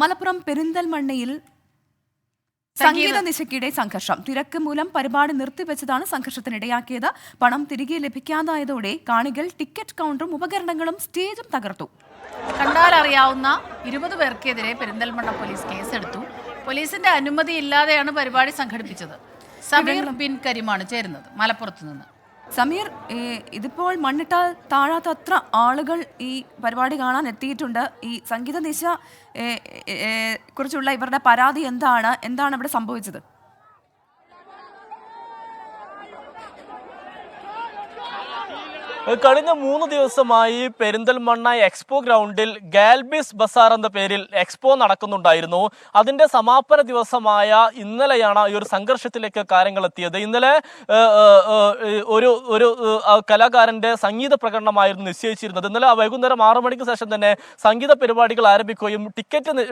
മലപ്പുറം പെരിന്തൽമണ്ണയിൽ സംഗീത നിശയ്ക്കിടെ സംഘർഷം. തിരക്ക് മൂലം പരിപാടി നിർത്തിവെച്ചതാണ് സംഘർഷത്തിനിടയാക്കിയത്. പണം തിരികെ ലഭിക്കാതായതോടെ കാണികൾ ടിക്കറ്റ് കൗണ്ടറും ഉപകരണങ്ങളും സ്റ്റേജും തകർത്തു. കണ്ടാലറിയാവുന്ന ഇരുപത് പേർക്കെതിരെ പെരിന്തൽമണ്ണ പോലീസ് കേസെടുത്തു. പോലീസിന്റെ അനുമതിയില്ലാതെയാണ് പരിപാടി സംഘടിപ്പിച്ചത്. സമീർ ബിൻ കരീമാണ് ചേരുന്നത് മലപ്പുറത്ത് നിന്ന് സമീർ ഇതിപ്പോൾ മണ്ണിട്ടാൽ താഴാത്ത അത്ര ആളുകൾ ഈ പരിപാടി കാണാൻ എത്തിയിട്ടുണ്ട്. ഈ സംഗീത ഏ, കുറിച്ചുള്ള ഇവരുടെ പരാതി എന്താണ്? എന്താണ് ഇവിടെ സംഭവിച്ചത്? കഴിഞ്ഞ മൂന്ന് ദിവസമായി പെരിന്തൽമണ്ണ എക്സ്പോ ഗ്രൗണ്ടിൽ ഗാൽബിസ് ബസാർ എന്ന പേരിൽ എക്സ്പോ നടക്കുന്നുണ്ടായിരുന്നു. അതിന്റെ സമാപന ദിവസമായ ഇന്നലെയാണ് ഈ ഒരു സംഘർഷത്തിലേക്ക് കാര്യങ്ങൾ എത്തിയത്. ഇന്നലെ ഒരു ഒരു കലാകാരന്റെ സംഗീത പ്രകടനമായിരുന്നു നിശ്ചയിച്ചിരുന്നത്. ഇന്നലെ വൈകുന്നേരം ആറു മണിക്ക് ശേഷം തന്നെ സംഗീത പരിപാടികൾ ആരംഭിക്കുകയും ടിക്കറ്റ്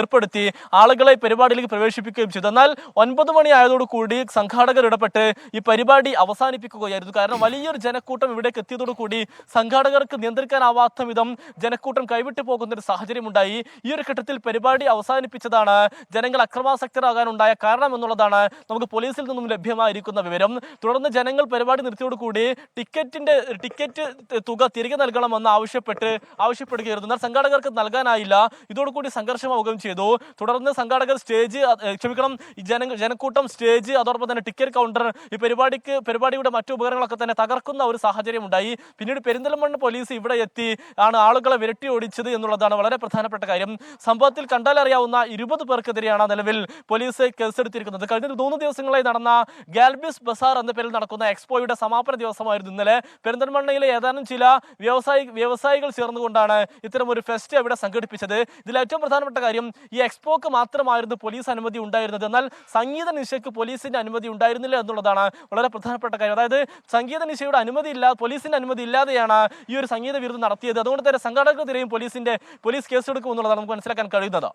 ഏർപ്പെടുത്തി ആളുകളെ പരിപാടിയിലേക്ക് പ്രവേശിപ്പിക്കുകയും ചെയ്തു. എന്നാൽ ഒൻപത് മണി ആയതോടുകൂടി സംഘാടകർ ഇടപെട്ട് ഈ പരിപാടി അവസാനിപ്പിക്കുകയായിരുന്നു. കാരണം വലിയൊരു ജനക്കൂട്ടം ഇവിടേക്ക് എത്തിയതോടുകൂടി സംഘാടകർക്ക് നിയന്ത്രിക്കാനാവാത്ത വിധം ജനക്കൂട്ടം കൈവിട്ടു പോകുന്ന ഒരു സാഹചര്യം ഉണ്ടായി ഈ ഒരു ഘട്ടത്തിൽ പരിപാടി അവസാനിപ്പിച്ചതാണ്. ജനങ്ങൾ അക്രമാസക്തരാകാനുണ്ടായ കാരണം എന്നുള്ളതാണ് നമുക്ക് പോലീസിൽ നിന്നും ലഭ്യമായിരിക്കുന്ന വിവരം. തുടർന്ന് ജനങ്ങൾ പരിപാടി നിർത്തിയോടുകൂടി ടിക്കറ്റിന്റെ ടിക്കറ്റ് തുക തിരികെ നൽകണമെന്ന് ആവശ്യപ്പെട്ട് ആവശ്യപ്പെടുകയായിരുന്നു. എന്നാൽ സംഘാടകർക്ക് നൽകാനായില്ല. ഇതോടുകൂടി സംഘർഷമാവുകയും ചെയ്തു. തുടർന്ന് സംഘാടകർ സ്റ്റേജ് ക്ഷമിക്കണം ജന ജനക്കൂട്ടം സ്റ്റേജ് അതോടൊപ്പം തന്നെ ടിക്കറ്റ് കൗണ്ടർ ഈ പരിപാടിക്ക് പരിപാടിയുടെ മറ്റു ഉപകരണങ്ങളൊക്കെ തന്നെ തകർക്കുന്ന ഒരു സാഹചര്യം ഉണ്ടായി. പിന്നീട് പെരിന്തൽമണ്ണ പോലീസ് ഇവിടെ എത്തി. ആണ് ആളുകളെ വിരട്ടി ഓടിച്ചത് എന്നുള്ളതാണ് വളരെ പ്രധാനപ്പെട്ട കാര്യം. സംഭവത്തിൽ കണ്ടാലറിയാവുന്ന ഇരുപത് പേർക്കെതിരെയാണ് നിലവിൽ പോലീസ് കേസെടുത്തിരിക്കുന്നത്. കഴിഞ്ഞ മൂന്ന് ദിവസങ്ങളായി നടന്ന ഗാൽബിസ് ബസാർ എന്ന പേരിൽ നടക്കുന്ന എക്സ്പോയുടെ സമാപന ദിവസമായിരുന്നു ഇന്നലെ. പെരിന്തൽമണ്ണയിലെ ഏതാനും ചില വ്യവസായി വ്യവസായികൾ ചേർന്നുകൊണ്ടാണ് ഇത്തരം ഒരു ഫെസ്റ്റ് അവിടെ സംഘടിപ്പിച്ചത്. ഇതിൽ ഏറ്റവും പ്രധാനപ്പെട്ട കാര്യം ഈ എക്സ്പോക്ക് മാത്രമായിരുന്നു പോലീസ് അനുമതി ഉണ്ടായിരുന്നത്. എന്നാൽ സംഗീത നിശയ്ക്ക് പോലീസിന്റെ അനുമതി ഉണ്ടായിരുന്നില്ല എന്നുള്ളതാണ് വളരെ പ്രധാനപ്പെട്ട കാര്യം. അതായത് സംഗീത നിശയുടെ അനുമതി ഇല്ല പോലീസിന്റെ അനുമതി ഇല്ലാതെയാണ് ഈ ഒരു സംഗീത വിരുദ്ധം നടത്തിയത്. അതുകൊണ്ട് തന്നെ സംഘാടകർക്കെതിരെയും പോലീസിന്റെ പോലീസ് കേസെടുക്കും എന്നുള്ളതാണ് നമുക്ക് മനസ്സിലാക്കാൻ കഴിയുന്നത്.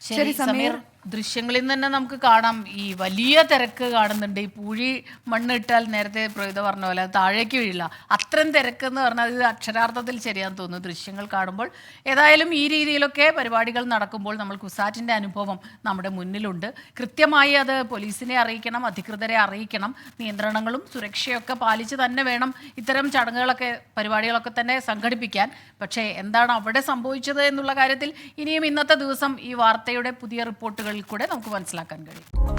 ശരി സമീർ. ദൃശ്യങ്ങളിൽ തന്നെ നമുക്ക് കാണാം. ഈ വലിയ തിരക്ക് കാണുന്നുണ്ട്. ഈ പൂഴി മണ്ണിട്ടാൽ നേരത്തെ പ്രവിത പറഞ്ഞ പോലെ താഴേക്ക് വീഴില്ല. അത്രയും തിരക്ക് എന്ന് പറഞ്ഞാൽ ഇത് അക്ഷരാർത്ഥത്തിൽ ശരിയാന്ന് തോന്നുന്നു. ദൃശ്യങ്ങൾ കാണുമ്പോൾ ഏതായാലും ഈ രീതിയിലൊക്കെ പരിപാടികൾ നടക്കുമ്പോൾ നമ്മൾ കുസാറ്റിന്റെ അനുഭവം നമ്മുടെ മുന്നിലുണ്ട്. കൃത്യമായി അത് പോലീസിനെ അറിയിക്കണം അധികൃതരെ അറിയിക്കണം. നിയന്ത്രണങ്ങളും സുരക്ഷയൊക്കെ പാലിച്ച് തന്നെ വേണം ഇത്തരം ചടങ്ങുകളൊക്കെ പരിപാടികളൊക്കെ തന്നെ സംഘടിപ്പിക്കാൻ. പക്ഷേ എന്താണ് അവിടെ സംഭവിച്ചത് എന്നുള്ള കാര്യത്തിൽ ഇനിയും ഇന്നത്തെ ദിവസം ഈ വാർത്തയുടെ പുതിയ റിപ്പോർട്ടുകളിൽ കൂടെ നമുക്ക് മനസ്സിലാക്കാൻ കഴിയും.